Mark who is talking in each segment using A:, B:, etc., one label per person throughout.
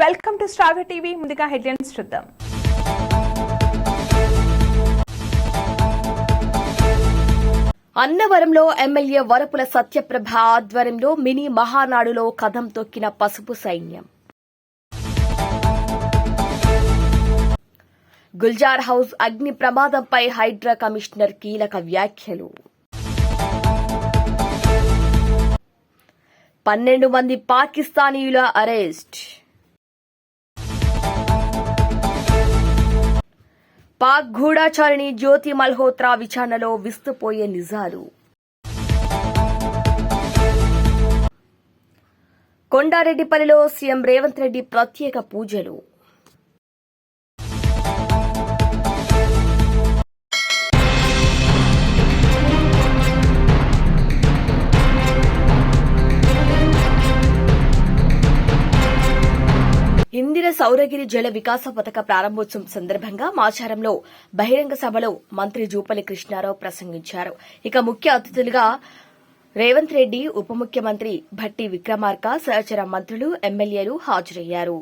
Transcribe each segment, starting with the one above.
A: Welcome to star TV. ముందుగా headlines చూద్దాం.
B: అన్నవరంలో ఎమ్మెల్యే వరపుల సత్యప్రభ ఆధ్వర్యంలో మినీ మహానాడులో కథం తొక్కిన పసుపు సైన్యం. గుల్జార్ హౌస్ అగ్ని ప్రమాదంపై హైడ్రా కమిషనర్ కీలక వ్యాఖ్యలు. పన్నెండు మంది పాకిస్తానీయుల అరెస్ట్. పాక్ గూఢాచారిణి జ్యోతి మల్హోత్రా విచారణలో విస్తుపోయే నిజాలు. కొండారెడ్డిపల్లిలో సీఎం రేవంత్ రెడ్డి ప్రత్యేక పూజలు. ఇందిర సౌరగిరి జల వికాస పథక ప్రారంభోత్సవం సందర్భంగా మాచారంలో బహిరంగ సభలో మంత్రి జూపల్లి కృష్ణారావు ప్రసంగించారు. ఇక ముఖ్య అతిథులుగా రేవంత్ రెడ్డి ఉప ముఖ్యమంత్రి భట్టి విక్రమార్క సహచర మంత్రులు ఎమ్మెల్యేలు హాజరయ్యారు.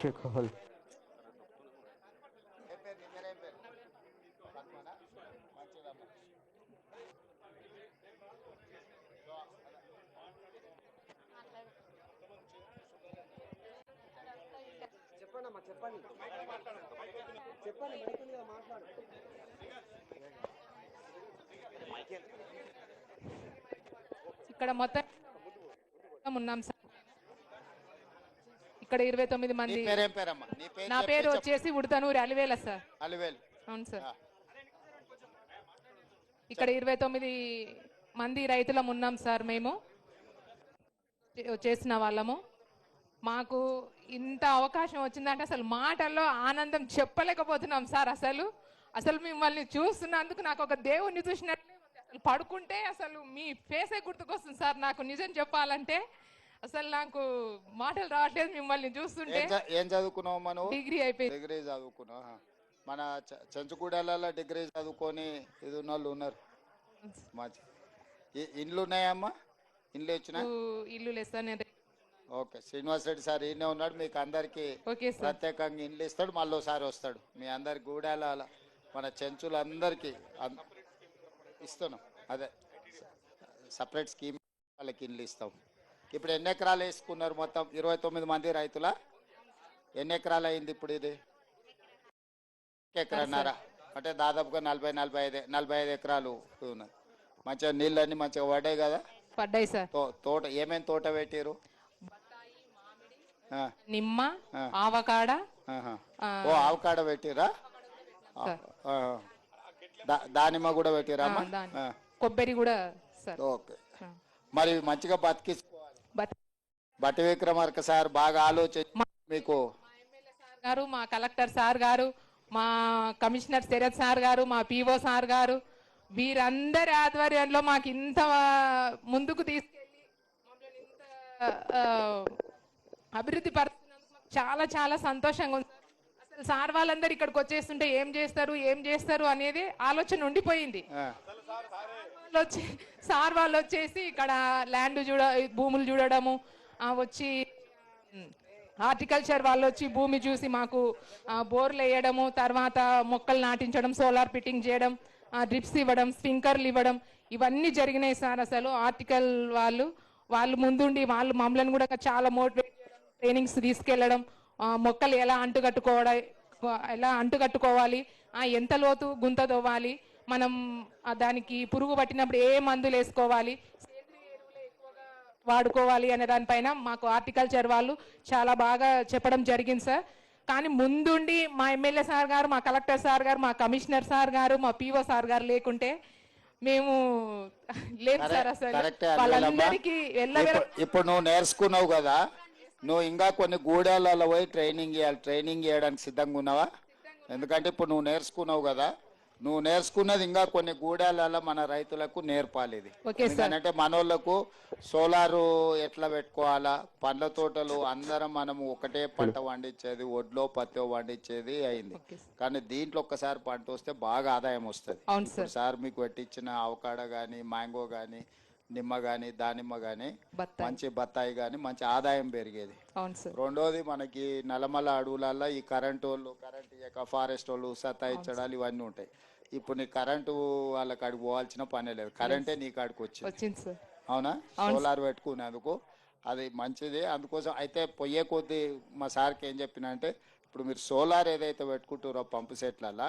C: చెక్కోవాలి చెప్పండి అమ్మా చెప్పండి చెప్పండి మైకిల్ కదా మాట్లాడు
D: ఇక్కడ మొత్తం ఉన్నాం సార్. ఇక్కడ ఇరవై తొమ్మిది మంది.
E: నీ పేరు.
D: వచ్చేసి ఉడతనూరి అలివేల సార్.
E: అలివేలు
D: అవును సార్. ఇక్కడ ఇరవై తొమ్మిది మంది రైతులం ఉన్నాం సార్ మేము. చేసిన వాళ్ళము. మాకు ఇంత అవకాశం వచ్చిందంటే అసలు మాటల్లో ఆనందం చెప్పలేకపోతున్నాం సార్ అసలు. అసలు మిమ్మల్ని చూస్తున్నందుకు నాకు ఒక దేవుణ్ణి చూసినట్లే. అసలు పడుకుంటే అసలు మీ ఫేసే గుర్తుకొస్తుంది సార్. నాకు నిజం చెప్పాలంటే అసలు నాకు మాటలు రావట్లేదు మిమ్మల్ని చూస్తుంటే.
E: ఏం చ- ఏం చదువుకున్నావు మనం?
D: డిగ్రీ అయిపోయింది.
E: డిగ్రీ చదువుకున్నావు ఆహా. మన చ- చెంచుగూడలలో డిగ్రీ చదువుకొని ఇది ఉన్న వాళ్ళు ఉన్నారు మంచి ఇండ్లు ఉన్నాయమ్మా? ఇండ్లు వచ్చినా
D: ఇల్లు లేదు సార్ నేను.
E: ఓకే శ్రీనివాస్ రెడ్డి సార్ ఈయనే ఉన్నాడు మీకు అందరికి
D: ఓకే సార్.
E: ప్రత్యేకంగా ఇండ్లు ఇస్తాడు మళ్ళీ ఒకసారి వస్తాడు. మీ అందరి గూడాల మన చెంచులందరికీ అన్- ఇస్తున్నాం. అదే సపరేట్ స్కీమ్ వాళ్ళకి ఇండ్లు ఇస్తాం. ఇప్పుడు ఎన్ని ఎకరాలు వేసుకున్నారు మొత్తం? ఇరవై తొమ్మిది మంది రైతుల? ఎన్ని ఎకరాలు అయింది ఇప్పుడు ఇది? ఎకరన్నారా అంటే దాదాపుగా నలభై నలభై ఐదు నలభై ఐదు ఎకరాలు ఉన్నది మంచిగా నీళ్ళన్నీ మంచిగా పడ్డాయి కదా?
D: పడ్డాయి సార్.
E: తోట ఏమేమి తోట పెట్టారు
D: నిమ్మ. ఆవకాడ.
E: ఓ ఆవకాడ పెట్టిరా. దానిమ్మ కూడా పెట్టిరా
D: కొబ్బరి కూడా
E: ఓకే. మరి మంచిగా బతికించుకోవాలి
D: బత్-
E: బట్టి విక్రమార్క సార్ బాగా ఆలోచించి మీకు.
D: సార్ గారు మా కలెక్టర్ సార్ గారు మా కమిషనర్ శరత్ సార్ గారు మా పిఓ సార్ గారు వీరందరి ఆధ్వర్యంలో మాకు ఇంత ముందుకు తీసుకెళ్ళి అభివృద్ధి పరుస్తున్నందుకు చాలా చాలా సంతోషంగా ఉంది. అసలు సార్ వాళ్ళందరూ ఇక్కడికి వచ్చేస్తుంటే ఏం చేస్తారు ఏం చేస్తారు అనేది ఆలోచన ఉండిపోయింది. సార్ వాళ్ళు వచ్చేసి ఇక్కడ ల్యాండ్ చూడ భూములు చూడడము వచ్చి హార్టికల్చర్ వాళ్ళు వచ్చి భూమి చూసి మాకు బోర్లు వేయడము తర్వాత మొక్కలు నాటించడం సోలార్ ఫిట్టింగ్ చేయడం డ్రిప్స్ ఇవ్వడం స్ప్రింకర్లు ఇవ్వడం ఇవన్నీ జరిగినాయి సార్ అసలు ఆర్టికల్ వాళ్ళు. వాళ్ళు ముందుండి వాళ్ళు మమ్మల్ని కూడా చాలా మోటివేట్ ట్రైనింగ్స్ తీసుకెళ్ళడం మొక్కలు ఎలా అంటుకట్టుకోవడం ఎలా అంటుకట్టుకోవాలి ఎంత లోతు గుంత తవ్వాలి మనం దానికి పురుగు పట్టినప్పుడు ఏ మందులు వేసుకోవాలి వాడుకోవాలి అనే దానిపైన మాకు హార్టికల్చర్ వాళ్ళు చాలా బాగా చెప్పడం జరిగింది సార్. కానీ ముందుండి మా ఎమ్మెల్యే సార్ గారు మా కలెక్టర్ సార్ గారు మా కమిషనర్ సార్ గారు మా పిఓ సార్ గారు లేకుంటే మేము లేము సార్ అసలు. వాళ్ళందరికీ
E: ఇప్పుడు ఇప్పుడు నువ్వు నేర్చుకున్నావు కదా నువ్వు ఇంకా కొన్ని గూడాలలో పోయి ట్రైనింగ్ చేయాలి ట్రైనింగ్ చేయడానికి సిద్ధంగా ఉన్నావా? ఎందుకంటే ఇప్పుడు నువ్వు నేర్చుకున్నావు కదా నువ్వు నేర్చుకున్నది ఇంకా కొన్ని గూడాలలో మన రైతులకు నేర్పాలి ఇది. ఎందుకంటే మనోళ్ళకు సోలారు ఎట్లా పెట్టుకోవాలా? పండ్ల తోటలు అందరం మనము ఒకటే పంట పండించేది ఒడ్లో పత్తి పండించేది అయింది. కానీ దీంట్లో ఒక్కసారి పంట వస్తే బాగా ఆదాయం వస్తుంది.
D: సార్.
E: మీకు పెట్టించిన అవకాడ కానీ మ్యాంగో కానీ నిమ్మ కానీ దానిమ్మ కానీ మంచి బత్తాయి కానీ మంచి ఆదాయం పెరిగేది. రెండోది మనకి నల్లమల అడవులల్లో ఈ కరెంట్ వాళ్ళు కరెంట్ ఇయ్యక ఫారెస్ట్ వాళ్ళు సతాయించడాలు ఇవన్నీ ఉంటాయి. ఇప్పుడు నీ కరెంటు వాళ్ళ కాడికి పోవాల్సిన పనే లేదు. కరెంటే నీ కాడికి వచ్చింది. అవునా? సోలార్ పెట్టుకునేందుకు అది మంచిది. అందుకోసం అయితే పొయ్యే కొద్దీ మా సార్కి ఏం చెప్పిన అంటే ఇప్పుడు మీరు సోలార్ ఏదైతే పెట్టుకుంటారో పంపు సెట్లల్లో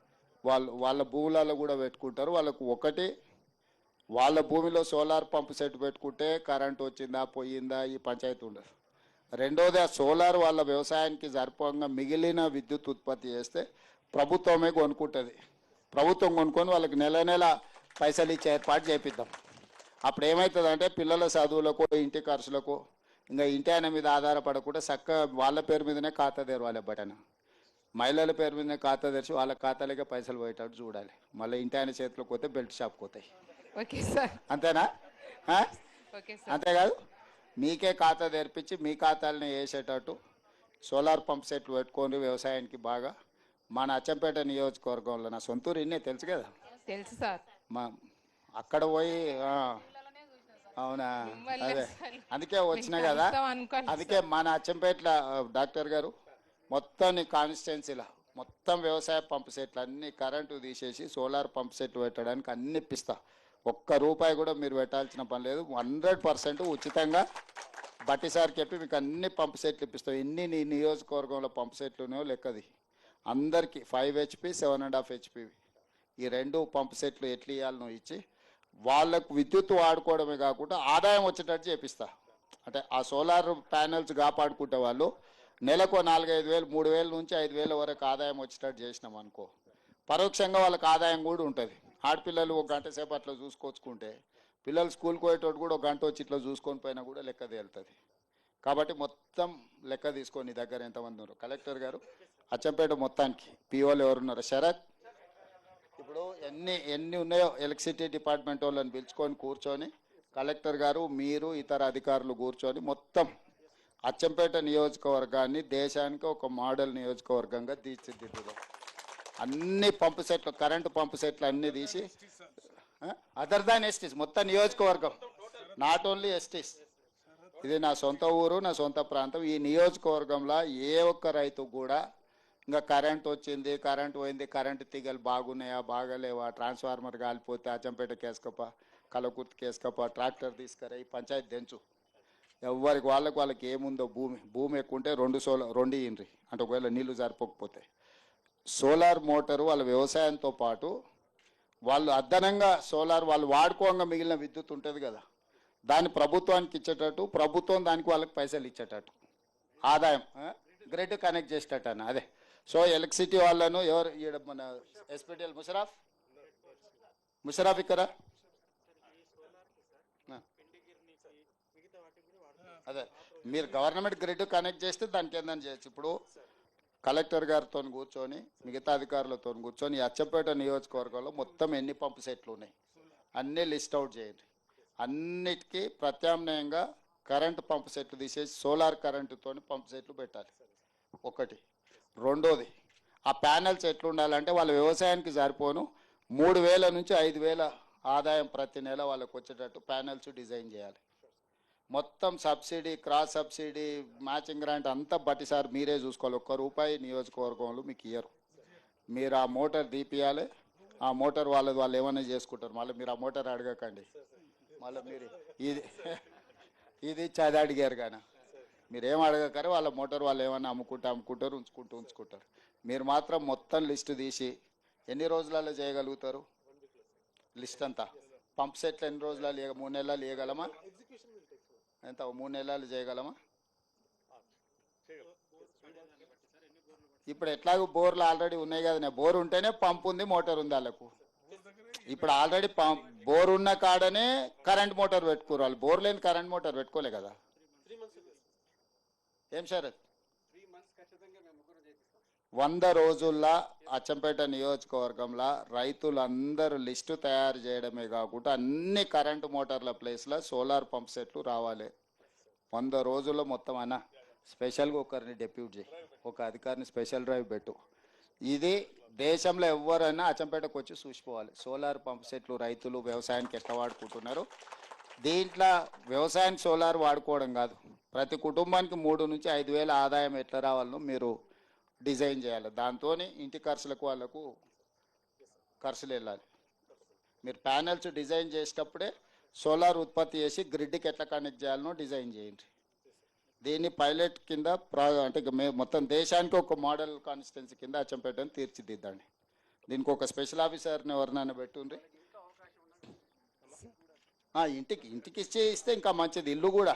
E: వాళ్ళు వాళ్ళ భూములలో కూడా పెట్టుకుంటారు. వాళ్ళకు ఒకటి వాళ్ళ భూమిలో సోలార్ పంప్ సెట్ పెట్టుకుంటే కరెంట్ వచ్చిందా పోయిందా ఈ పంచాయతీ ఉండదు. రెండోది ఆ సోలార్ వాళ్ళ వ్యవసాయానికి సరిపోగా మిగిలిన విద్యుత్ ఉత్పత్తి చేస్తే ప్రభుత్వమే కొనుక్కుంటుంది. ప్రభుత్వం కొనుక్కొని వాళ్ళకి నెల నెల పైసలు ఇచ్చే ఏర్పాటు చేపిద్దాం. అప్పుడు ఏమవుతుందంటే పిల్లల చదువులకు ఇంటి ఖర్చులకు ఇంకా ఇంటి ఆయన మీద ఆధారపడకుండా చక్కగా వాళ్ళ పేరు మీదనే ఖాతా తెరవాలి బటన్. మహిళల పేరు మీదనే ఖాతా తెరిచి వాళ్ళ ఖాతాలకే పైసలు పోయేటట్టు చూడాలి. మళ్ళీ ఇంటి ఆయన చేతిలోకి పోతే బెల్ట్ షాప్కి పోతాయి.
D: Okay sir.
E: అంతేనా? అంతేకాదు మీకే ఖాతా తెరిపించి మీ ఖాతాలని వేసేటట్టు సోలార్ పంప్ సెట్లు పెట్టుకొని వ్యవసాయానికి బాగా. మన అచ్చంపేట నియోజకవర్గంలో నా సొంతూరు ఇన్నే తెలుసు కదా?
D: తెలుసు సార్.
E: మా అక్కడ పోయి అవునా? అదే. అందుకే వచ్చిన కదా. అందుకే మన అచ్చంపేటల ఆ, డాక్టర్ గారు మొత్తం నీ కాన్స్టిట్యున్సీలో మొత్తం వ్యవసాయ పంప్ సెట్లు అన్ని కరెంటు తీసేసి సోలార్ పంప్ సెట్ పెట్టడానికి అన్ని ఇప్పిస్తా. ఒక్క రూపాయి కూడా మీరు పెట్టాల్సిన పని లేదు. హండ్రెడ్ పర్సెంట్ ఉచితంగా బట్టి సార్ చెప్పి మీకు అన్ని పంప్ సెట్లు ఇప్పిస్తాం. ఎన్ని నీ నియోజకవర్గంలో పంప్ సెట్లు ఉన్నాయో లెక్కది. అందరికీ five HP seven and half HP. ఈ రెండు పంప్ సెట్లు ఎట్లు ఇవ్వాలనో ఇచ్చి. వాళ్ళకు విద్యుత్ వాడుకోవడమే కాకుండా ఆదాయం వచ్చేటట్టు చేపిస్తా. అంటే ఆ సోలార్ ప్యానెల్స్ కాపాడుకుంటే వాళ్ళు నెలకు నాలుగైదు వేలు మూడు వేల నుంచి ఐదు వేల వరకు ఆదాయం వచ్చేటట్టు చేసినాం అనుకో. పరోక్షంగా వాళ్ళకి ఆదాయం కూడా ఉంటుంది. ఆడపిల్లలు ఒక గంట సేపు అట్లా చూసుకొచ్చుకుంటే పిల్లలు స్కూల్కి పోయేటోటి కూడా ఒక గంట వచ్చి ఇట్లా చూసుకొని పోయినా కూడా లెక్క తేలుతుంది. కాబట్టి మొత్తం లెక్క తీసుకొని నీ దగ్గర ఎంతమంది ఉన్నారు? కలెక్టర్ గారు అచ్చంపేట మొత్తానికి పిఓలు ఎవరున్నారు? శరత్. ఇప్పుడు ఎన్ని ఎన్ని ఉన్నాయో ఎలక్ట్రిసిటీ డిపార్ట్మెంట్ వాళ్ళని పిలుచుకొని కూర్చొని కలెక్టర్ గారు మీరు ఇతర అధికారులు కూర్చొని మొత్తం అచ్చంపేట నియోజకవర్గాన్ని దేశానికి ఒక మోడల్ నియోజకవర్గంగా తీర్చిదిద్దుదాం. అన్ని పంపు సెట్లు కరెంటు పంపు సెట్లు అన్ని తీసి అదర్ దాన్ ఎస్టీస్ మొత్తం నియోజకవర్గం. Not only STs. ఇది నా సొంత ఊరు నా సొంత ప్రాంతం. ఈ నియోజకవర్గంలో ఏ ఒక్క రైతు కూడా ఇంకా కరెంట్ వచ్చింది కరెంట్ పోయింది కరెంటు తీగలు బాగున్నాయా బాగాలేవా ట్రాన్స్ఫార్మర్ కాలిపోతే అచ్చంపేట కేసుకప్ప కలకుర్తి కేసుకప్ప ట్రాక్టర్ తీసుకురా ఈ పంచాయతీ తెంచు. ఎవరికి వాళ్ళకి వాళ్ళకి ఏముందో భూమి భూమి ఎక్కువ ఉంటే రెండు సోలార్ రెండు ఇండ్రి అంటే ఒకవేళ నీళ్ళు సరిపోకపోతే సోలార్ మోటారు వాళ్ళ వ్యవసాయంతో పాటు వాళ్ళు అదనంగా సోలార్ వాళ్ళు వాడుకోగా మిగిలిన విద్యుత్ ఉంటుంది కదా. దాన్ని ప్రభుత్వానికి ఇచ్చేటట్టు ప్రభుత్వం దానికి వాళ్ళకి పైసలు ఇచ్చేటట్టు. ఆదాయం గ్రిడ్ కనెక్ట్ చేసేటట్టు అన్న అదే. సో ఎలక్ట్రిసిటీ వాళ్ళను ఎవరు ఈడ మన ఎస్పీటీఎల్ ముషరాఫ్? ముషరాఫ్ ఇక్కడ? అదే మీరు గవర్నమెంట్ గ్రిడ్ కనెక్ట్ చేస్తే దానికి ఏందని చేయొచ్చు? ఇప్పుడు కలెక్టర్ గారితో కూర్చొని మిగతా అధికారులతో కూర్చొని అచ్చంపేట నియోజకవర్గంలో మొత్తం ఎన్ని పంపు సెట్లు ఉన్నాయి? అన్నీ లిస్ట్ అవుట్ చేయండి. అన్నిటికీ ప్రత్యామ్నాయంగా కరెంటు పంపు సెట్లు తీసేసి సోలార్ కరెంటుతో పంపు సెట్లు పెట్టాలి. ఒకటి. రెండోది ఆ ప్యానెల్స్ ఎట్లుండాలంటే వాళ్ళ వ్యవసాయానికి సరిపోను. మూడు వేల నుంచి ఐదు వేల ఆదాయం ప్రతి నెల వాళ్ళకు వచ్చేటట్టు ప్యానెల్స్ డిజైన్ చేయాలి. మొత్తం subsidy cross subsidy matching grant అంతా బట్టి సార్ మీరే చూసుకోవాలి. ఒక్క రూపాయి నియోజకవర్గంలో మీకు ఇయ్యరు. మీరు ఆ మోటార్ తీపియాలి ఆ మోటార్ వాళ్ళది వాళ్ళు ఏమైనా చేసుకుంటారు. మళ్ళీ మీరు ఆ మోటార్ అడగకండి. మళ్ళీ మీరు ఇది ఇది చది అడిగారు కానీ. మీరు ఏం వాళ్ళ మోటార్ వాళ్ళు ఏమైనా అమ్ముకుంటే అమ్ముకుంటారు ఉంచుకుంటూ ఉంచుకుంటారు. మీరు మాత్రం మొత్తం లిస్టు తీసి ఎన్ని రోజులలో చేయగలుగుతారు? లిస్ట్ అంతా. పంప్ సెట్లు ఎన్ని రోజులలో మూడు నెలలు ఇవ్వగలమా ఎంత? మూడు నెలలు చేయగలమా? ఇప్పుడు ఎట్లాగో బోర్లు ఆల్రెడీ ఉన్నాయి కదా బోర్ ఉంటేనే పంప్ ఉంది మోటార్ ఉంది వాళ్ళకు. ఇప్పుడు ఆల్రెడీ పంప్ బోర్ ఉన్న కాడనే కరెంట్ మోటార్ పెట్టుకోరు వాళ్ళు. బోర్ లేని కరెంట్ మోటార్ పెట్టుకోలే కదా. ఏం సార్ వంద రోజుల్లో అచ్చంపేట నియోజకవర్గంలో రైతులందరూ లిస్టు తయారు చేయడమే కాకుండా అన్ని కరెంటు మోటార్ల ప్లేస్లో సోలార్ పంప్ సెట్లు రావాలి. వంద రోజుల్లో మొత్తం అన్న స్పెషల్గా ఒకరిని డెప్యూట్ చేయి. ఒక అధికారిని స్పెషల్ డ్రైవ్ పెట్టు. ఇది దేశంలో ఎవరైనా అచ్చంపేటకు వచ్చి చూసిపోవాలి. సోలార్ పంప్ సెట్లు రైతులు వ్యవసాయానికి ఎట్లా వాడుకుంటున్నారు? దీంట్లో వ్యవసాయానికి సోలార్ వాడుకోవడం కాదు. ప్రతి కుటుంబానికి మూడు నుంచి ఐదు వేల ఆదాయం ఎట్లా రావాలనో మీరు డిజైన్ చేయాలి. దాంతో ఇంటి ఖర్చులకు వాళ్ళకు ఖర్చులు వెళ్ళాలి. మీరు ప్యానెల్స్ డిజైన్ చేసేటప్పుడే సోలార్ ఉత్పత్తి చేసి గ్రిడ్కి ఎట్లా కనెక్ట్ చేయాలనో డిజైన్ చేయండి. దీన్ని పైలట్ కింద ప్రా అంటే ఇక మే మొత్తం దేశానికి ఒక మోడల్ కాన్స్టిట్యున్సీ కింద అచ్చంపేటని తీర్చిదిద్దండి. దీనికి ఒక స్పెషల్ ఆఫీసర్ని ఎవరినైనా పెట్టుండ్రి? ఇంటికి ఇంటికి ఇచ్చి ఇస్తే ఇంకా మంచిది. ఇల్లు కూడా.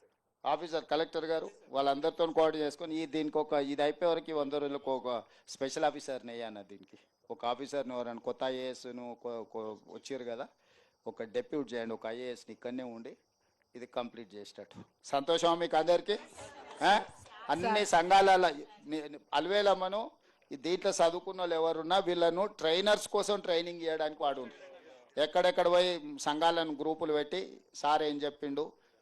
E: ఆఫీసర్ కలెక్టర్ గారు వాళ్ళందరితో కోఆర్డినేట్ చేసుకొని ఈ దీనికి ఒక ఇది అయిపోయే వరకు వంద రోజులకు ఒక స్పెషల్ ఆఫీసర్ని అయ్యాను దీనికి. ఒక ఆఫీసర్ని ఎవరైనా కొత్త ఐఏఎస్ను వచ్చారు కదా ఒక డెప్యూట్ చేయండి ఒక ఐఏఎస్ని ఇక్కడనే ఉండి ఇది కంప్లీట్ చేసేటట్టు. సంతోషం మీకు అందరికీ? అన్ని సంఘాలలో అలవేలమ్మను ఈ దీంట్లో చదువుకున్న వాళ్ళు ఎవరున్నా వీళ్ళను ట్రైనర్స్ కోసం ట్రైనింగ్ చేయడానికి వాడు ఎక్కడెక్కడ పోయి సంఘాలను గ్రూపులు పెట్టి సార్ ఏం చెప్పిండు?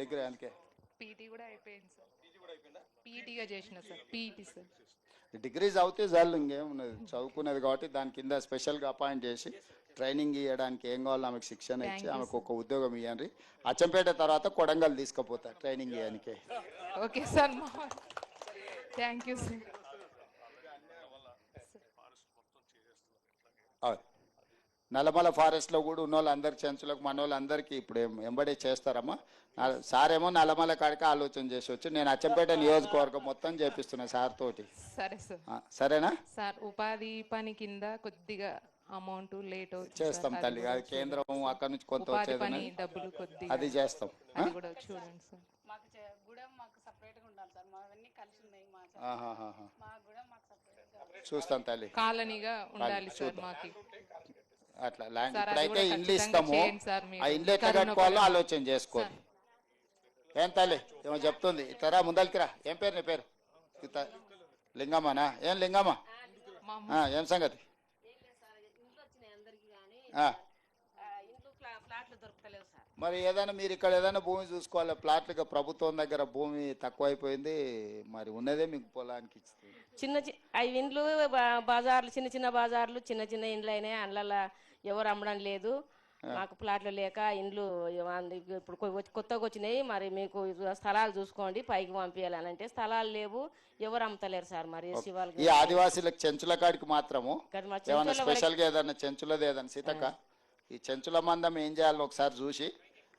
E: డిగ్రీ అందుకే.
D: పీటీ కూడా అయిపోయింది సార్. పీటీగా చేసిన సార్. PT sir.
E: డిగ్రీ చదివితే చాలు ఇంకేమున్నది? చదువుకునేది కాబట్టి దాని కింద స్పెషల్గా అపాయింట్ చేసి ట్రైనింగ్ ఇవ్వడానికి ఏం కావాలో ఆమెకు శిక్షణ ఇచ్చి ఆమెకు ఒక ఉద్యోగం ఇవ్వండి అచ్చంపేట తర్వాత కొడంగల్ తీసుకుపోతా ట్రైనింగ్ ఇవ్వడానికి
D: okay sir thank you sir.
E: Nallamala ఫారెస్ట్లో కూడా ఉన్న వాళ్ళందరి చెంచులకు మన వాళ్ళందరికీ ఇప్పుడు ఏం- ఎంబడే చేస్తారమ్మా. నా- సార్ ఏమో నల్లమల కాడికి ఆలోచన చేసి వచ్చి నేను అచ్చంపేట నియోజకవర్గం మొత్తం చేపిస్తున్నా సార్ తోటి.
D: సరే సార్.
E: సరేనా?
D: సార్ ఉపాధి పని కింద కొద్దిగా అమౌంట్ లేట్ అవుతుంది
E: చేస్తాం తల్లి. అది కేంద్రం అక్కడ నుంచి కొంత వచ్చేది.
D: డబ్బులు కొద్దిగా
E: అది చేస్తాం. ఆ?
D: అది కూడా చూడండి సార్.
C: మాకు చే- గూడెం మాకు సపరేట్గా ఉండాలి సార్. మావన్నీ కలిసి ఉన్నాయి మా చ-
E: ఆహాహాహా.
C: మా గూడెం మాకు సపరేట్గా
E: చూస్తాం తల్లి.
D: కాలనీగా ఉండాలి సార్. మాకి.
E: అట్లా ల్యాండ్ ఇప్పుడైతే ఇండ్లు ఇస్తాము. ఆ ఇండ్లు ఎట్లా కట్టుకోవాలో ఆలోచన చేసుకోండి. ఏం తల్లి? ఏమో చెప్తుంది. ఇతరా? ముందరికి రా ఏం పేరు నీ పేరు? లింగమ్మనా? ఏం లింగమ్మ? ఏం సంగతి? మరి ఏదైనా మీరు ఇక్కడ ఏదైనా భూమి చూసుకోవాలి. ప్లాట్లుగా ప్రభుత్వం దగ్గర భూమి తక్కువైపోయింది. మరి ఉన్నదే మీకు పొలానికి ఇస్తుంది.
F: చిన్న చి- అవి ఇండ్లు బజార్లు చిన్న చిన్న బజార్లు చిన్న చిన్న ఇండ్లు అయినాయి. అందులో ఎవరు అమ్మడం లేదు. మాకు ప్లాట్లు లేక ఇండ్లు. ఇప్పుడు కొత్తగా వచ్చినాయి. మరి మీకు స్థలాలు చూసుకోండి పైకి పంపించాలని. అంటే స్థలాలు లేవు. ఎవరు అమ్ముతలేరు సార్ మరి
E: ఈ ఆదివాసీలకు చెంచుల కాడికి మాత్రము. స్పెషల్గా ఏదైనా చెంచులది ఏదైనా సీతక్క? ఈ చెంచుల మందం ఏం చేయాలని ఒకసారి చూసి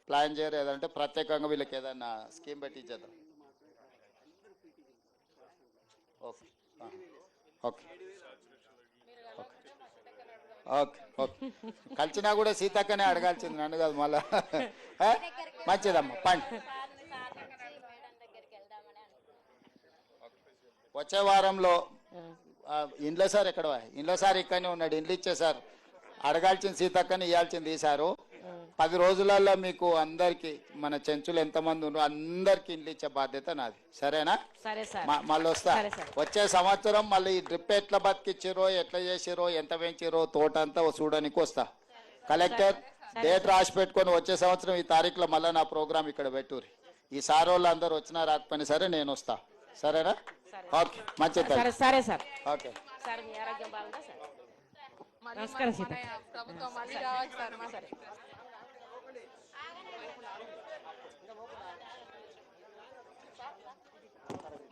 E: ప్లాన్ చేయరు ఏదంటే ప్రత్యేకంగా వీళ్ళకి ఏదైనా స్కీమ్ పెట్టి ఇచ్చేద్దాం ఓకే ఓకే. Okay okay. కలిసినా కూడా సీతక్కనే అడగాల్సింది నన్ను కాదు మళ్ళా? మంచిదమ్మా పండి. వచ్చే వారంలో ఆ, ఇంట్లో సార్ ఎక్కడ? ఇంట్లో సార్ ఇక్కడనే ఉన్నాడు ఇంట్లో ఇచ్చే సార్ అడగాల్సిన సీతక్కని ఇవ్వాల్సింది ఈసారు పది రోజులలో మీకు అందరికి మన చెంచులు ఎంతమంది ఉన్నారు అందరికి ఇండ్లు ఇచ్చే బాధ్యత నాది. సరేనా?
F: సరే సార్.
E: మ- మళ్ళీ వస్తా.
F: సరే సార్.
E: వచ్చే సంవత్సరం మళ్ళీ ఈ డ్రిప్ ఎట్లా బతికిచ్చిరో ఎట్లా చేసిరో ఎంత పెంచిరో తోట అంతా చూడడానికి వస్తా. కలెక్టర్ డేట్ రాసి పెట్టుకొని వచ్చే సంవత్సరం ఈ తారీఖులో మళ్ళీ నా ప్రోగ్రామ్ ఇక్కడ పెట్టుర్రి. ఈ సార్ వాళ్ళు అందరు వచ్చినా రాకపోయినా సరే నేను వస్తా. సరేనా? ఓకే. మంచిది
F: సరే సరే సార్.
E: ఓకే.
F: సార్ మీ ఆరోగ్యం బాగుందా సార్?
D: మళ్ళీ
F: నమస్కారం సీత.
D: ప్రభుత్వం మళ్ళీ రావాలి సార్ మా-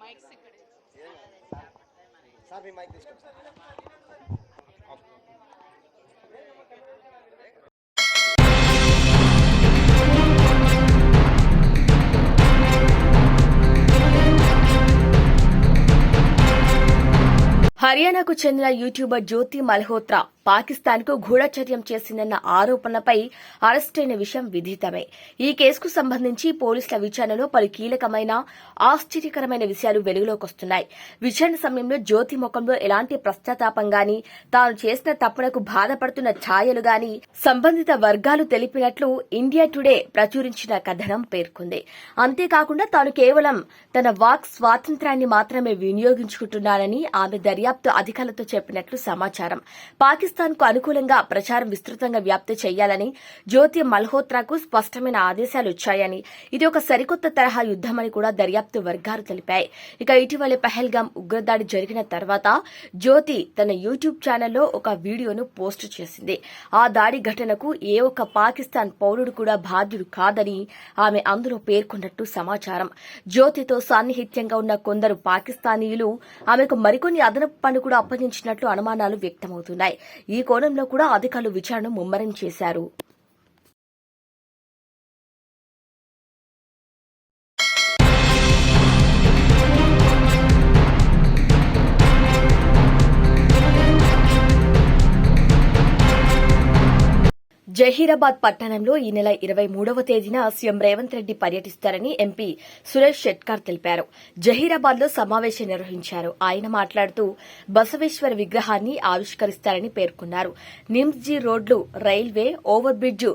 D: మైక్స్ ఇక్కడే.
B: హర్యానాకు చెందిన యూట్యూబర్ జ్యోతి మల్హోత్రా పాకిస్తాన్కు గూఢచర్యం చేసిందన్న ఆరోపణలపై అరెస్టైన విషయం విదితమే. ఈ కేసుకు సంబంధించి పోలీసుల విచారణలో పలు కీలకమైన ఆశ్చర్యకరమైన విషయాలు వెలుగులోకొస్తున్నాయి. విచారణ సమయంలో జ్యోతి ముఖంలో ఎలాంటి ప్రశ్నతాపం గాని తాను చేసిన తప్పులకు బాధపడుతున్న ఛాయలు గాని సంబంధిత వర్గాలు తెలిపినట్లు ఇండియా టుడే ప్రచురించిన కథనం పేర్కొంది. అంతేకాకుండా తాను కేవలం తన వాక్ స్వాతంత్రాన్ని మాత్రమే వినియోగించుకుంటున్నానని ఆమె దర్యాప్తు అధికారులతో చెప్పినట్లు సమాచారం. పాకిస్తాన్ కు అనుకూలంగా ప్రచారం విస్తృతంగా వ్యాప్తి చేయాలని జ్యోతి మల్హోత్రాకు స్పష్టమైన ఆదేశాలు వచ్చాయని ఇది ఒక సరికొత్త తరహా యుద్దమని కూడా దర్యాప్తు వర్గాలు తెలిపాయి. ఇక ఇటీవలే పహల్గాం ఉగ్రదాడి జరిగిన తర్వాత జ్యోతి తన యూట్యూబ్ ఛానల్లో ఒక వీడియోను పోస్ట్ చేసింది. ఆ దాడి ఘటనకు ఏ ఒక్క పాకిస్తాన్ పౌరుడు కూడా బాధ్యుడు కాదని ఆమె అందులో పేర్కొన్నట్టు సమాచారం. జ్యోతితో సాన్నిహిత్యంగా ఉన్న కొందరు పాకిస్తానీయులు ఆమెకు మరికొన్ని అదనపు పనులు కూడా అప్పగించినట్లు అనుమానాలు వ్యక్తమవుతున్నాయి. ఈ కోణంలో కూడా అధికారులు విచారణ ముమ్మరం చేశారు. జహీరాబాద్ పట్టణంలో ఈ నెల ఇరవై మూడవ తేదీన సీఎం రేవంత్ రెడ్డి పర్యటిస్తారని ఎంపీ సురేష్ షెట్కార్ తెలిపారు. జహీరాబాద్లో సమావేశం నిర్వహించారు. ఆయన మాట్లాడుతూ బసవేశ్వర విగ్రహాన్ని ఆవిష్కరిస్తారని పేర్కొన్నారు. నిమ్జీ రోడ్లు రైల్వే ఓవర్ బ్రిడ్జ్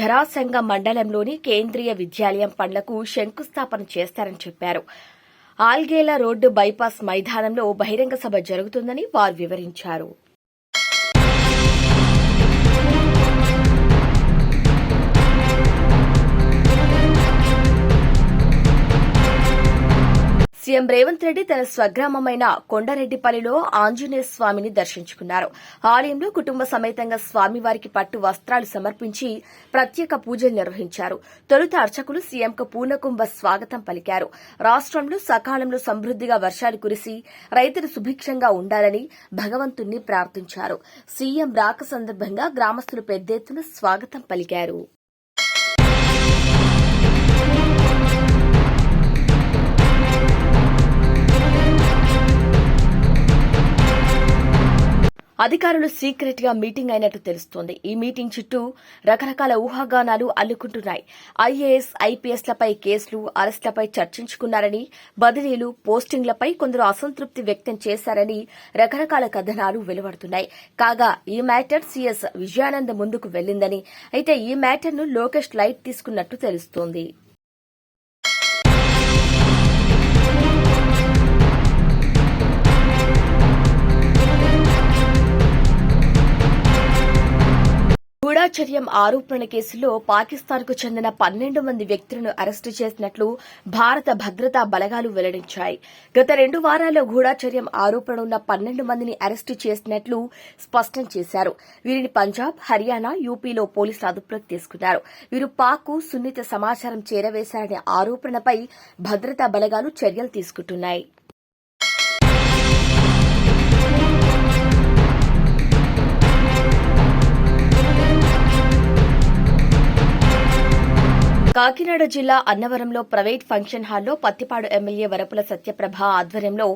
B: జరాసంగ మండలంలోని కేంద్రీయ విద్యాలయం పనులకు శంకుస్థాపన చేస్తారని చెప్పారు. ఆల్గేలా రోడ్డు బైపాస్ మైదానంలో బహిరంగ సభ జరుగుతుందని వారు వివరించారు. సీఎం రేవంత్ రెడ్డి తన స్వగ్రామమైన కొండరెడ్డిపల్లిలో ఆంజనేయ స్వామిని దర్శించుకున్నారు. ఆలయంలో కుటుంబ సమేతంగా స్వామివారికి పట్టు వస్త్రాలు సమర్పించి ప్రత్యేక పూజలు నిర్వహించారు. తొలుత అర్చకులు సీఎంకు పూర్ణకుంభ స్వాగతం పలికారు. రాష్ట్రంలో సకాలంలో సమృద్దిగా వర్షాలు కురిసి రైతులు సుభిక్షంగా ఉండాలని భగవంతుణ్ణి ప్రార్థించారు. సీఎం రాక సందర్భంగా గ్రామస్తులు పెద్ద ఎత్తున స్వాగతం పలికారు. అధికారులు సీక్రెట్గా మీటింగ్ అయినట్టు తెలుస్తోంది. ఈ మీటింగ్ చుట్టూ రకరకాల ఊహాగానాలు అల్లుకుంటున్నాయి. ఐఏఎస్ ఐపీఎస్లపై కేసులు అరెస్టులపై చర్చించుకున్నారని బదిలీలు పోస్టింగ్లపై కొందరు అసంతృప్తి వ్యక్తం చేశారని రకరకాల కథనాలు వెలువడుతున్నాయి. కాగా ఈ మ్యాటర్ సీఎస్ విజయానంద్ ముందుకు వెళ్ళిందని అయితే ఈ మ్యాటర్ను లోకేష్ లైట్ తీసుకున్నట్టు తెలుస్తోంది. గూఢాచర్యం ఆరోపణల కేసులో పాకిస్తాన్కు చెందిన పన్నెండు మంది వ్యక్తులను అరెస్టు చేసినట్లు భారత భద్రతా బలగాలు వెల్లడించాయి. గత రెండు వారాల్లో గూఢాచర్యం ఆరోపణ ఉన్న పన్నెండు మందిని అరెస్టు చేసినట్లు స్పష్టం చేశారు. వీరిని పంజాబ్ హర్యానా యూపీలో పోలీసులు అదుపులోకి తీసుకున్నారు. వీరు పాక్కు సున్నిత సమాచారం చేరవేశారనే ఆరోపణపై భద్రతా బలగాలు చర్యలు తీసుకుంటున్నాయి. కాకినాడ జిల్లా అన్నవరంలో ప్రైవేట్ ఫంక్షన్ హాల్లో పత్తిపాడు ఎమ్మెల్యే వరపుల సత్యప్రభ ఆధ్వర్యంలో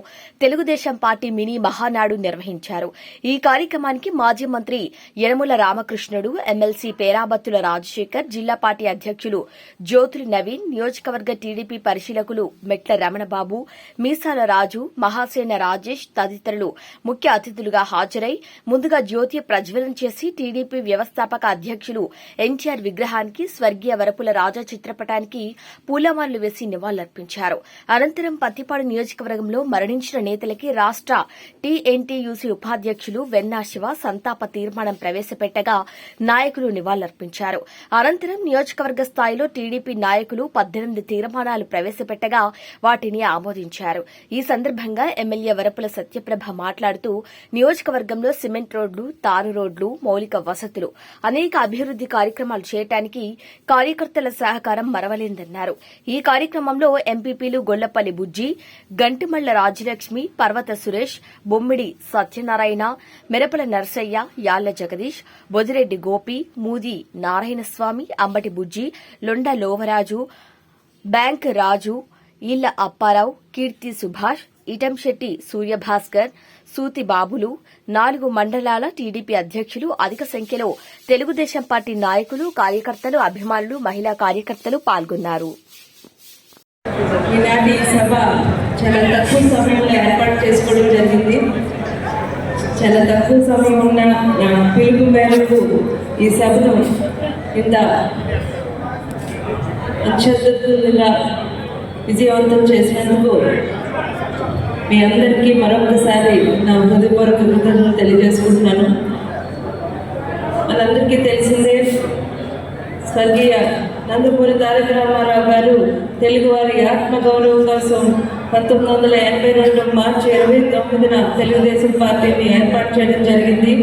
B: తెలుగుదేశం పార్టీ మినీ మహానాడు నిర్వహించారు. ఈ కార్యక్రమానికి మాజీ మంత్రి యనముల రామకృష్ణుడు ఎమ్మెల్సీ పేరాబత్తుల రాజశేఖర్ జిల్లా పార్టీ అధ్యక్షులు జ్యోతులు నవీన్ నియోజకవర్గ టీడీపీ పరిశీలకులు మెట్ల రమణబాబు మీసాల రాజు మహాసేన రాజేష్ తదితరులు ముఖ్య అతిథులుగా హాజరై ముందుగా జ్యోతి ప్రజ్వలన చేసి టీడీపీ వ్యవస్థాపక అధ్యక్షులు ఎన్టీఆర్ విగ్రహానికి స్వర్గీయ వరపుల రాజా చిత్రపటానికి పూలమాలలు వేసి నివాళులర్పించారు. అనంతరం పత్తిపాడు నియోజకవర్గంలో మరణించిన నేతలకి రాష్ట టీఎన్టీయూసీ ఉపాధ్యక్షులు వెన్నా శివ సంతాప తీర్మానం ప్రవేశపెట్టగా నాయకులు నివాళులర్పించారు. అనంతరం నియోజకవర్గ స్థాయిలో టీడీపీ నాయకులు పద్దెనిమిది తీర్మానాలు ప్రవేశపెట్టగా వాటిని ఆమోదించారు. ఈ సందర్భంగా ఎమ్మెల్యే వరపుల సత్యప్రభ మాట్లాడుతూ నియోజకవర్గంలో సిమెంట్ రోడ్లు తారు రోడ్లు మౌలిక వసతులు అనేక అభివృద్ది కార్యక్రమాలు చేయడానికి కార్యకర్తల సహకారం మరవలేందన్నారు. ఈ కార్యక్రమంలో ఎంపీపీలు గొల్లపల్లి బుజ్జి గంటిమళ్ళ రాజ్యలక్ష్మి పర్వత సురేష్ బొమ్మిడి సత్యనారాయణ మెరపల నర్సయ్య యాళ్ళ జగదీష్ బొదిరెడ్డి గోపి మూది నారాయణస్వామి అంబటి బుజ్జి లొండ లోవరాజు బ్యాంక్ రాజు ఈళ్ళ అప్పారావు కీర్తి సుభాష్ ఇటంశెట్టి సూర్యభాస్కర్ సూతి బాబులు నాలుగు మండలాల టీడీపీ అధ్యక్షులు అధిక సంఖ్యలో తెలుగుదేశం పార్టీ నాయకులు కార్యకర్తలు అభిమానులు మహిళా కార్యకర్తలు పాల్గొన్నారు.
G: ఈనాటి ఈ సభ చాలా తక్కువ సమయంలో ఏర్పాటు చేసుకోవడం జరిగింది. చాలా తక్కువ సమయం ఉన్న నా పిలుపు మేరకు ఈ సభను ఇంత అత్యద్భుతంగా విజయవంతం చేసినందుకు మీ అందరికీ మరొకసారి నా హృదయపూర్వక కృతజ్ఞతలు తెలియజేసుకుంటున్నాను. మనందరికీ తెలిసిందే స్వర్గీయ నందమూరి తారక రామారావు గారు తెలుగువారి ఆత్మగౌరవం కోసం పంతొమ్మిది వందల ఎనభై రెండు మార్చి ఇరవై తొమ్మిదిన తెలుగుదేశం పార్టీని ఏర్పాటు చేయడం జరిగింది.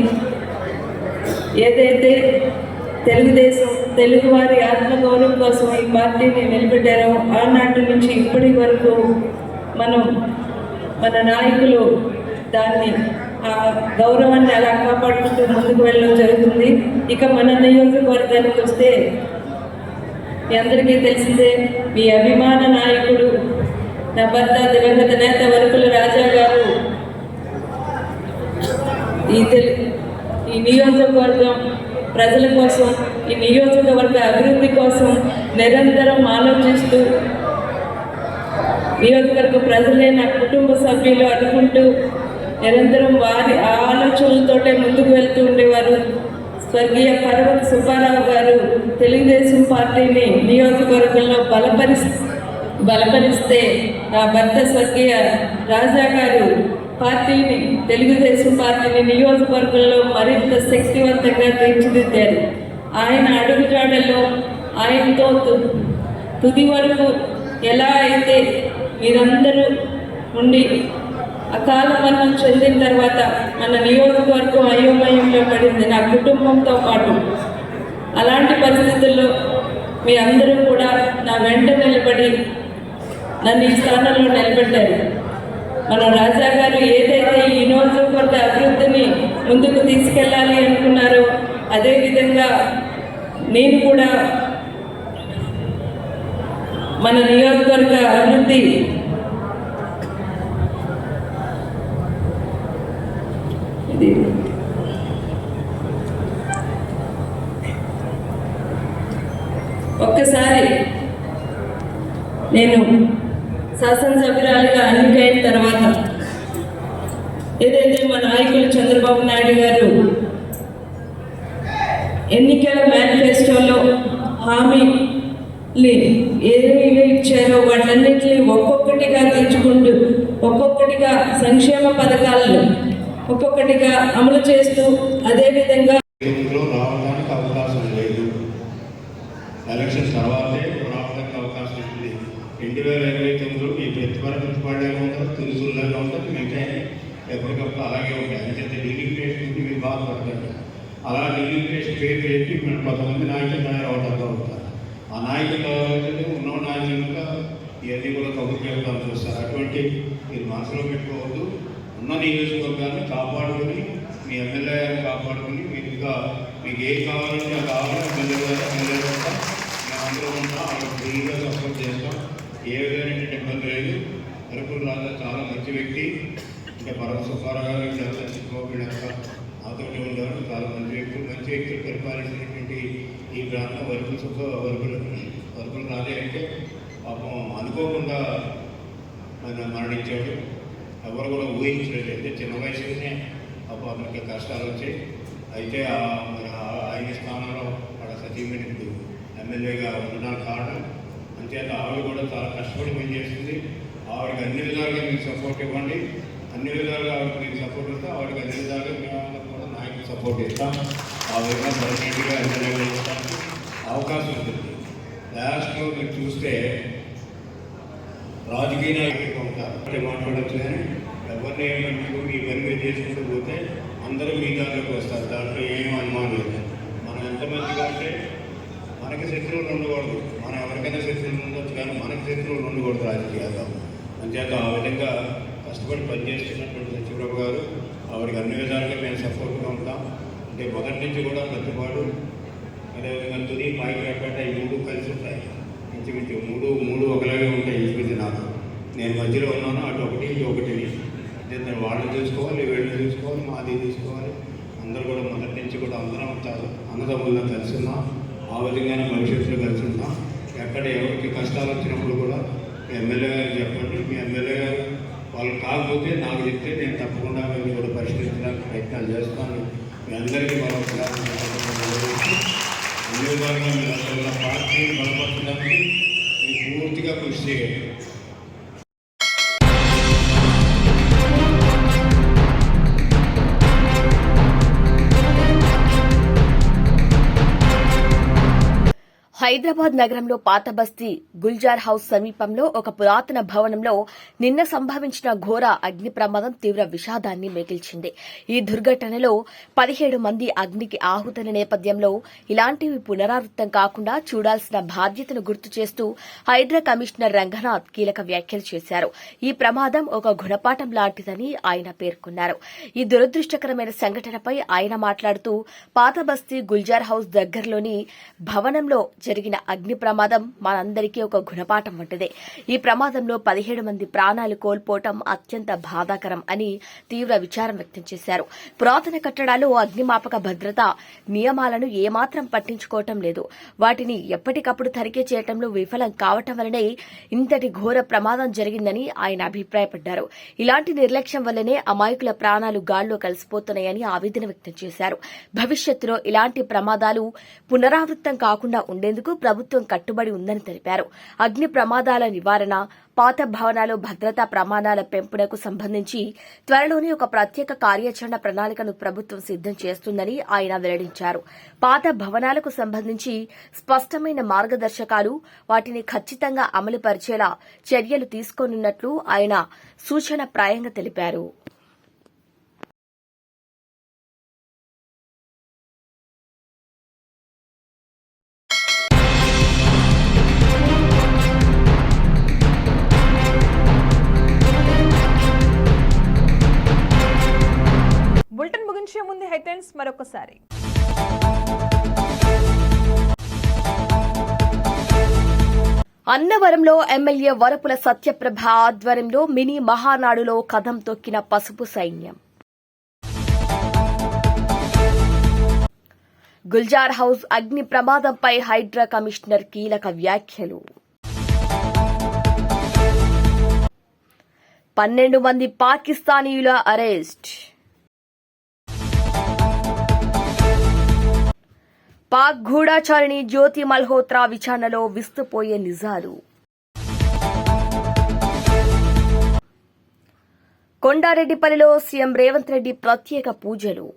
G: ఏదైతే తెలుగుదేశం తెలుగువారి ఆత్మగౌరవం కోసం ఈ పార్టీని నిలబెట్టారో ఆనాటి నుంచి ఇప్పటి వరకు మనం మన నాయకులు దాన్ని ఆ గౌరవాన్ని అలా కాపాడుకుంటూ ముందుకు వెళ్ళడం జరుగుతుంది. ఇక మన నియోజకవర్గానికి వస్తే మీ అందరికీ తెలిసిందే మీ అభిమాన నాయకుడు నా భర్త దివంగత నేత వరకుల రాజా గారు ఈ తెలు ఈ నియోజకవర్గం ప్రజల కోసం ఈ నియోజకవర్గ అభివృద్ధి కోసం నిరంతరం ఆలోచిస్తూ నియోజకవర్గ ప్రజలే నా కుటుంబ సభ్యులు అనుకుంటూ నిరంతరం వారి ఆ ఆలోచనలతోటే ముందుకు వెళ్తూ ఉండేవారు. స్వర్గీయ పర్వత సుబ్బారావు గారు తెలుగుదేశం పార్టీని నియోజకవర్గంలో బలపరి బలపరిస్తే నా భర్త స్వర్గీయ రాజా గారు పార్టీని తెలుగుదేశం పార్టీని నియోజకవర్గంలో మరింత శక్తివంతంగా తీర్చిదిద్దారు. ఆయన అడుగుజాడల్లో ఆయనతో తు- తుది వరకు ఎలా అయితే మీరందరూ ఉండి అకాల మరణం చెందిన తర్వాత మన నియోజకవర్గం అయోమయంలో పడింది నా కుటుంబంతో పాటు. అలాంటి పరిస్థితుల్లో మీ అందరూ కూడా నా వెంట నిలబడి నన్ను ఈ స్థానంలో నిలబెట్టారు. మన రాజా గారు ఏదైతే ఈ నియోజకవర్గ అభివృద్ధిని ముందుకు తీసుకెళ్ళాలి అనుకున్నారో అదేవిధంగా నేను కూడా మన నియోజకవర్గ అభివృద్ధి ఇది. ఒక్కసారి నేను శాసనసభ్యురాలుగా ఎన్నికైన తర్వాత ఏదైతే మా నాయకులు చంద్రబాబు నాయుడు గారు ఎన్నికల మేనిఫెస్టోలో హామీని ఏమేమి ఇచ్చారో వాటన్నిటిని ఒక్కొక్కటిగా తెచ్చుకుంటూ ఒక్కొక్కటిగా సంక్షేమ పథకాలను ఒక్కొక్కటిగా అమలు చేస్తూ అదేవిధంగా
H: రావడానికి అవకాశం లేదు. ఎలక్షన్ తర్వాతే రావడానికి అవకాశం ఉంది. రెండు వేల ఇరవై తొమ్మిదిలో మీ ప్రతిపాదన ఉంటారు తులుసుల్లాగా ఉంటుంది మిగతా ఎప్పటికప్పుడు అలాగే ఉంటాయి. అంటే డీలిమిటేషన్ నుంచి మీరు బాధపడతారు అలా డీలిమిటేషన్ పేరు పెట్టి మనం కొంతమంది నాయకులు తయారవడంతో ఉంటారు ఆ నాయకులు ఉన్న నాయకులుగా ఇవన్నీ కూడా కబుర్ చెప్తాను చూస్తారు. అటువంటి మీరు మనసులో పెట్టుకోవద్దు. ఉన్న నియోజకవర్గాన్ని కాపాడుకొని మీ ఎమ్మెల్యే గారిని కాపాడుకొని మీకు ఇంకా మీకు ఏం కావాలంటే అది కావాలి ఎమ్మెల్యే గారు ఎమ్మెల్యే గారు మేమందరూ ఉంటాం. అక్కడ ఫ్రీగా సపోర్ట్ చేస్తాం. ఏ విధమైనటువంటి ఇబ్బంది లేదు. అరకు రాజా చాలా మంచి వ్యక్తి. అంటే పరమ సుబ్బారావు గారు వీళ్ళంతా చిక్కుబాబు వీళ్ళంతా ఉండేవారు చాలా మంచి వ్యక్తులు మంచి వ్యక్తులు పరిపాలించినటువంటి ఈ ప్రాంతం వరకు సుఖ వరకులు వరకులు రాలే అంటే పాపం అనుకోకుండా ఆయన మరణించాడు. ఎవరు కూడా ఊహించలేదు. అయితే చిన్న వయసులోనే పాపం అతనికి కష్టాలు వచ్చాయి. అయితే ఆ- ఆయన స్థానంలో అక్కడ సతీమణి ఇప్పుడు ఎమ్మెల్యేగా ఉండడానికి కారణం. అంతేత ఆవిడ కూడా చాలా కష్టపడి పనిచేస్తుంది. ఆవిడకి అన్ని విధాలుగా మీకు సపోర్ట్ ఇవ్వండి. అన్ని విధాలుగా ఆవిడకి సపోర్ట్ ఇస్తే ఆవిడకి అన్ని విధాలుగా మేము కూడా నాయకు సపోర్ట్ ఇస్తాం ఆ విధంగా పర్మనెంట్గా ఎమ్మెల్యేగా ఇస్తానికి అవకాశం ఉంటుంది. లాస్ట్లో మీరు చూస్తే రాజకీయ నాయకులు ఉంటారు. అంటే మాట్లాడచ్చు కానీ ఎవరిని ఏమంటారు మీ పని చేసుకుంటూ పోతే అందరూ మీ దాంట్లోకి వస్తారు. దాంట్లో ఏం అనుమానం లేదు. మనం ఎంత మంచిగా అంటే మనకి శత్రువులు ఉండకూడదు. మనం ఎవరికైనా శత్రువులు ఉండొచ్చు కానీ మనకి శత్రువులు ఉండకూడదు రాజకీయాల్లో. అంచేత ఆ విధంగా కష్టపడి పనిచేస్తున్నటువంటి సత్యప్రభు గారు ఆవిడకి అన్ని విధాలుగా మేము సపోర్ట్గా ఉంటాం. అంటే మొదటి నుంచి కూడా ప్రతిపాడు అదేవిధంగా తుది పాయిపేట ఈ మూడు కలిసి ఉంటాయి. ఇంచుమించు మూడు మూడు ఒకలాగే ఉంటాయి ఇంచుమించు నాకు. నేను మధ్యలో ఉన్నాను అటు ఒకటి ఇటు ఒకటి అంటే నేను వాళ్ళు చూసుకోవాలి వీళ్ళు చూసుకోవాలి మాది చూసుకోవాలి. అందరూ కూడా మొదటి నుంచి కూడా అందరం ఉంటారు అన్నదమ్ముల్లో కలిసి ఉన్నాం. ఆ విధంగానే భవిష్యత్తులో కలిసి ఉంటాం. ఎక్కడ ఎవరికి కష్టాలు వచ్చినప్పుడు కూడా మీ ఎమ్మెల్యే గారు చెప్పండి. మీ ఎమ్మెల్యే గారు వాళ్ళు కాకపోతే నాకు చెప్తే నేను తప్పకుండా మేము కూడా పరిష్కరించడానికి ప్రయత్నాలు చేస్తాను. మీ అందరికీ మరొకసారి అన్ని విధాలుగా మీరు అసలు పార్టీని బలపరచడానికి మీరు పూర్తిగా కృషి చేయండి.
B: హైదరాబాద్ నగరంలో పాత బస్తీ గుల్జార్ హౌస్ సమీపంలో ఒక పురాతన భవనంలో నిన్న సంభవించిన ఘోర అగ్ని ప్రమాదం తీవ్ర విషాదాన్ని మిగిల్చింది ఈ దుర్ఘటనలో పదిహేడు మంది అగ్నికి ఆహుతుల నేపథ్యంలో ఇలాంటివి పునరావృతం కాకుండా చూడాల్సిన బాధ్యతను గుర్తు చేస్తూ హైదరా కమిషనర్ రంగనాథ్ కీలక వ్యాఖ్యలు చేశారు. ఈ ప్రమాదం ఒక గుణపాఠం లాంటిదని ఆయన పేర్కొన్నారు. ఈ దురదృష్టకరమైన సంఘటనపై ఆయన మాట్లాడుతూ పాత బస్తీ గుల్జార్ హౌస్ దగ్గరలోని భవనంలో జరిగిన అగ్ని ప్రమాదం మనందరికీ ఒక గుణపాఠం వంటిదే. ఈ ప్రమాదంలో పదిహేడు మంది ప్రాణాలు కోల్పోవటం అత్యంత బాధాకరం అని తీవ్ర విచారం వ్యక్తం చేశారు. పురాతన కట్టడాలు అగ్నిమాపక భద్రత నియమాలను ఏమాత్రం పట్టించుకోవటం లేదు. వాటిని ఎప్పటికప్పుడు తనిఖీ చేయటంలో విఫలం కావటం వలనే ఇంతటి ఘోర ప్రమాదం జరిగిందని ఆయన అభిప్రాయపడ్డారు. ఇలాంటి నిర్లక్ష్యం వల్లనే అమాయకుల ప్రాణాలు గాల్లో కలిసిపోతున్నాయని ఆవేదన వ్యక్తం చేశారు. భవిష్యత్తులో ఇలాంటి ప్రమాదాలు పునరావృతం కాకుండా ఉండేందుకు ప్రభుత్వం కట్టుబడి ఉందని తెలిపారు. అగ్ని ప్రమాదాల నివారణ పాత భవనాలు భద్రతా ప్రమాణాల పెంపునకు సంబంధించి త్వరలోనే ఒక ప్రత్యేక కార్యాచరణ ప్రణాళికను ప్రభుత్వం సిద్దం చేస్తుందని ఆయన వెల్లడించారు. పాత భవనాలకు సంబంధించి స్పష్టమైన మార్గదర్శకాలు వాటిని ఖచ్చితంగా అమలుపరిచేలా చర్యలు తీసుకోనున్నట్లు ఆయన సూచన ప్రాయంగా తెలిపారు.
A: హెడ్లైన్స్ మరొకసారి.
B: అన్నవరంలో ఎమ్మెల్యే వరపుల సత్యప్రభ ఆధ్వర్యంలో మినీ మహానాడులో కథం తొక్కిన పసుపు సైన్యం. గుల్జార్ హౌస్ అగ్ని ప్రమాదంపై హైడ్రా కమిషనర్ కీలక వ్యాఖ్యలు. పన్నెండు మంది పాకిస్తానీయుల అరెస్ట్. పాక్ గూఢాచారిణి జ్యోతి మల్హోత్రా విచారణలో విస్తుపోయే నిజాలు. కొండారెడ్డిపల్లిలో సీఎం రేవంత్ రెడ్డి ప్రత్యేక పూజలు.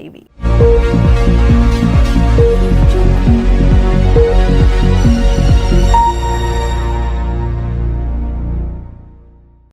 A: టీవీ.